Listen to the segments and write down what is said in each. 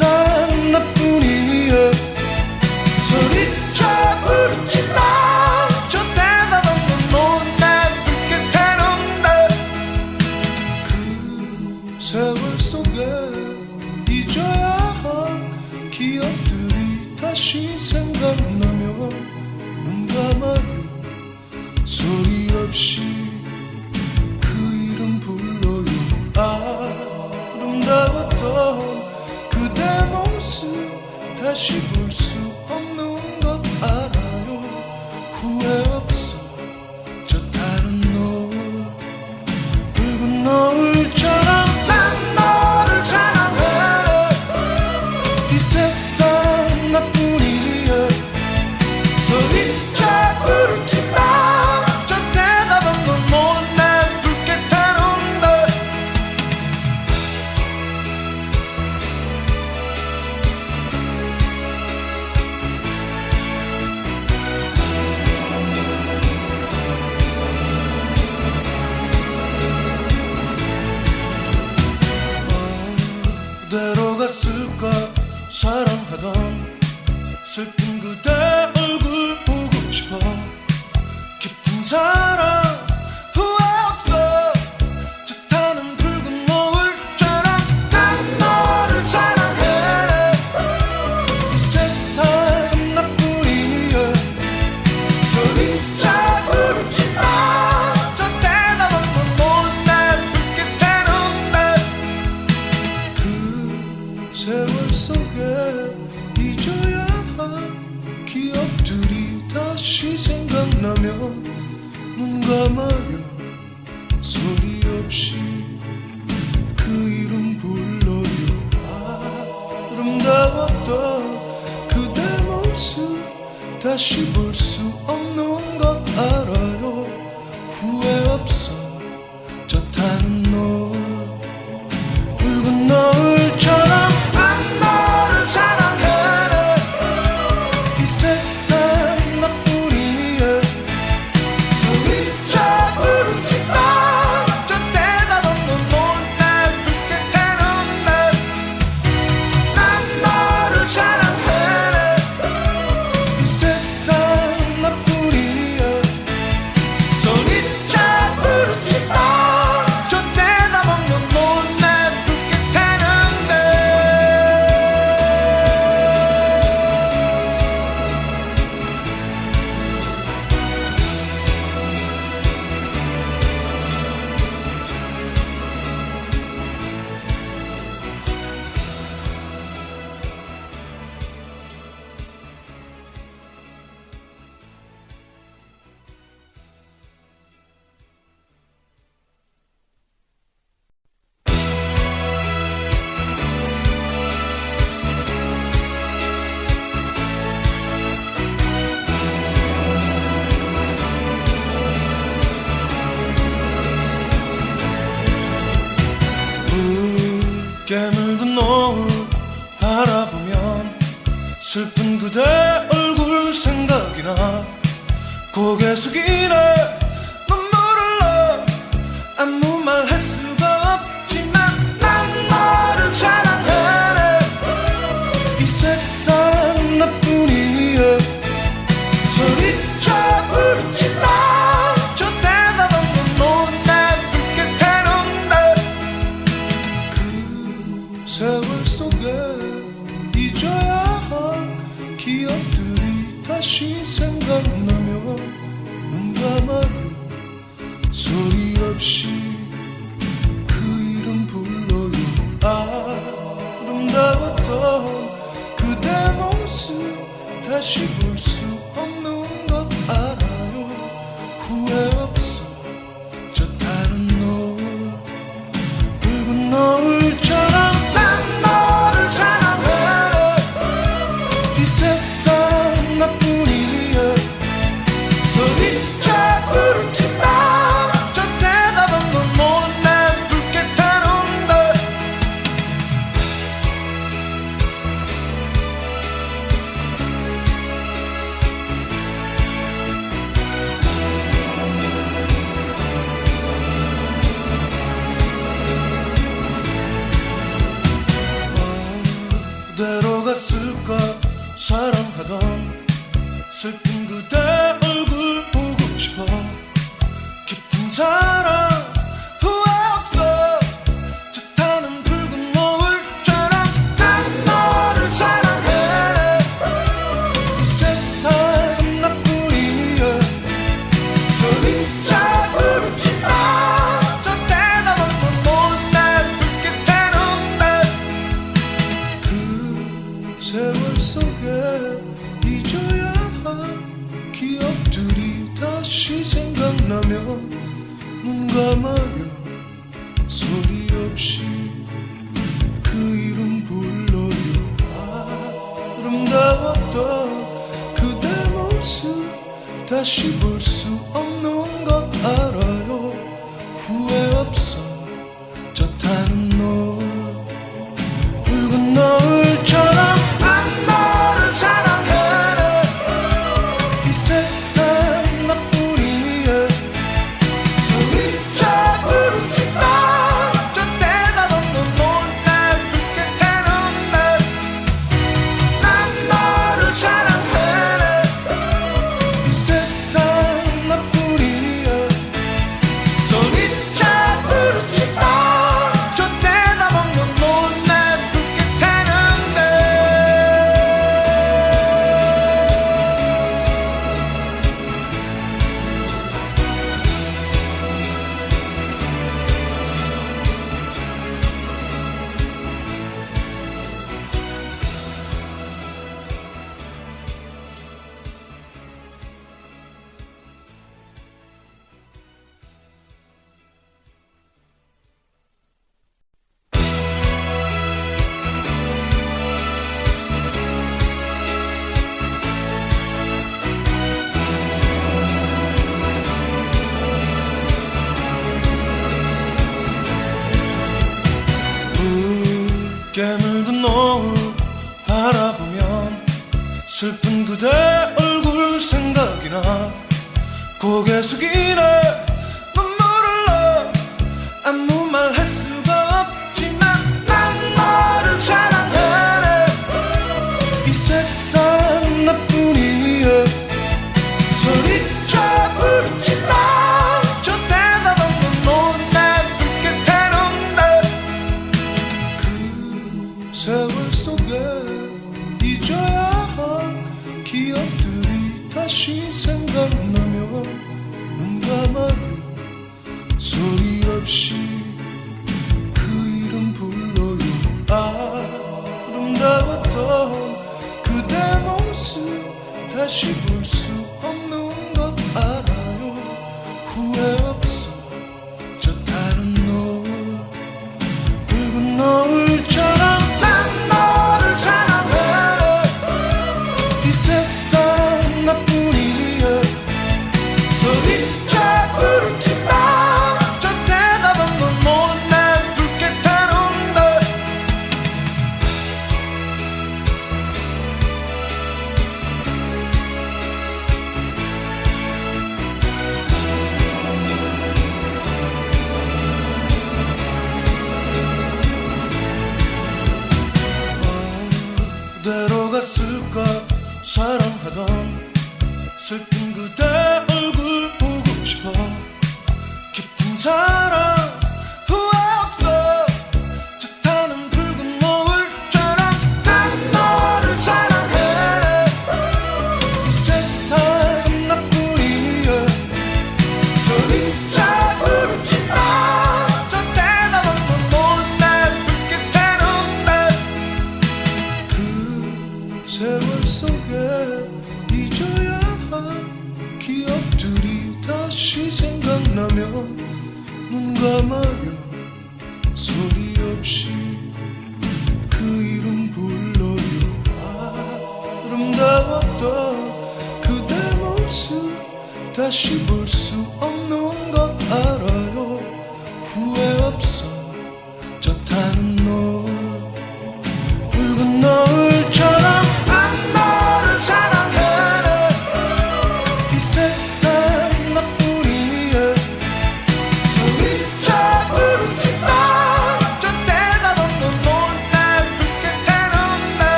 sun. 하던 슬픈 다시 생각나면 눈 감아요 소리 없이 그 이름 불러요. 아름다웠던 그대 모습 다시 볼수 슬픈 그대 얼굴 생각이나 고개 숙이네. 없이 그 이름 불러요 아름다웠던 그대 모습 다시 불러 고개 숙이네 슬픈 눈감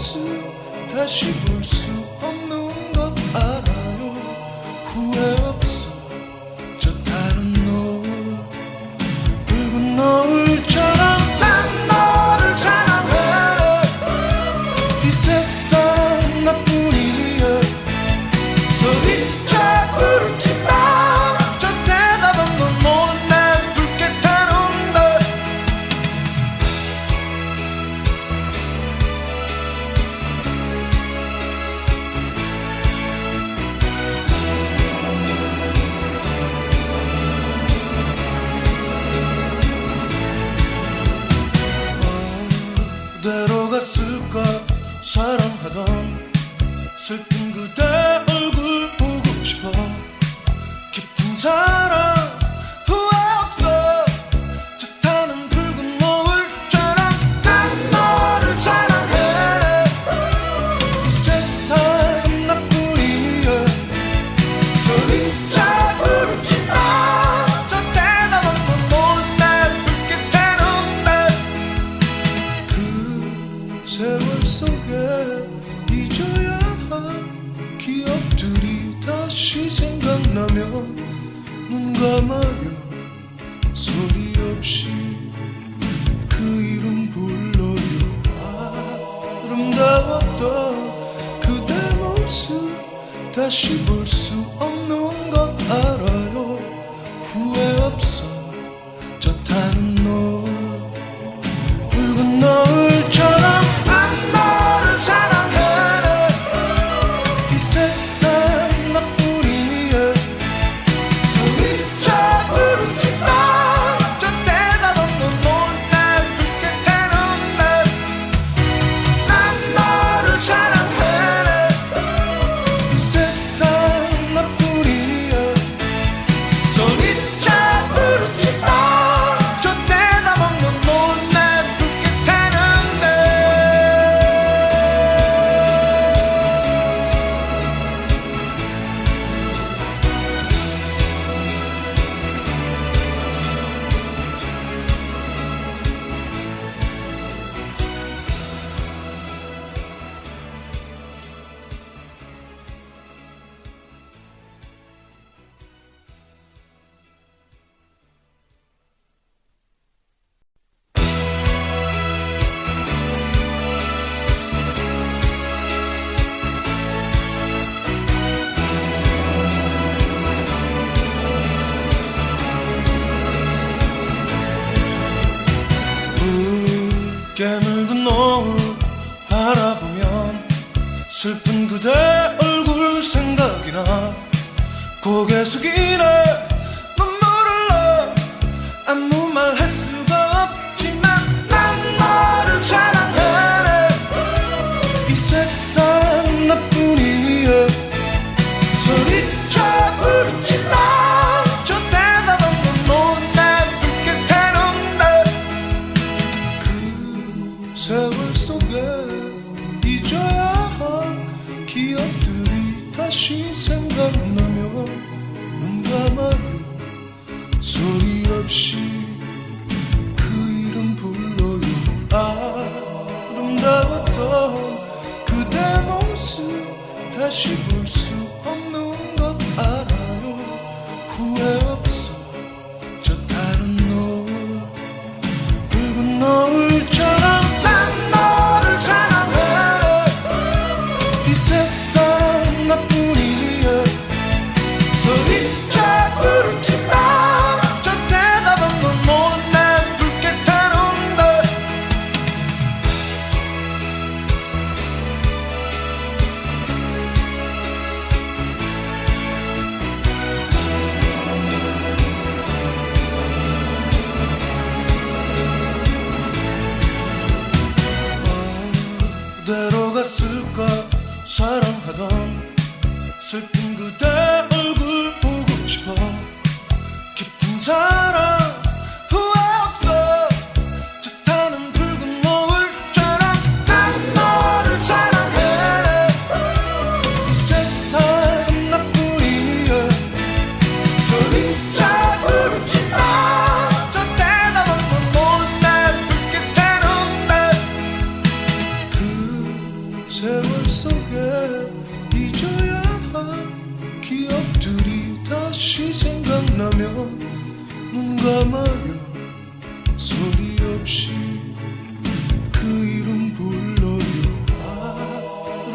su taşı Burası 나면 눈 감아요. 소리 없이 그 이름 불러요. 아름다웠던 그대 모습 다시 볼 수 없는 것 알아 고개 숙이네. 눈물을 넣어 아무 말 할 수가 없지만 난 너를 사랑하네. 이 세상 나뿐이야 소리쳐 부르지마 저 대답 없는 논날 함께 태운다 그 세월 속에 잊어야 할 기억들이 다시 새 없이 그 이름 불러요. 아름다웠던 그대 모습 다시 볼수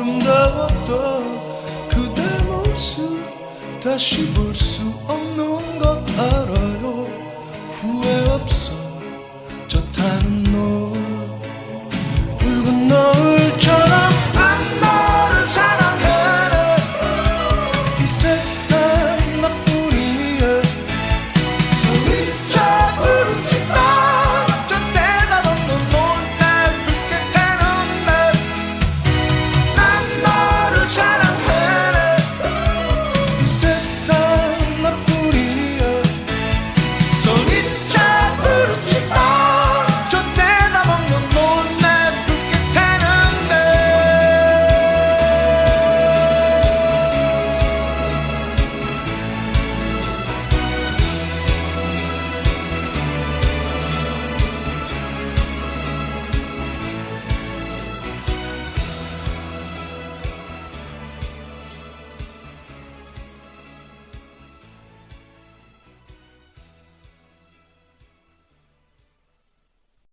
아름다웠던 그대 모습 다시 볼 수 없는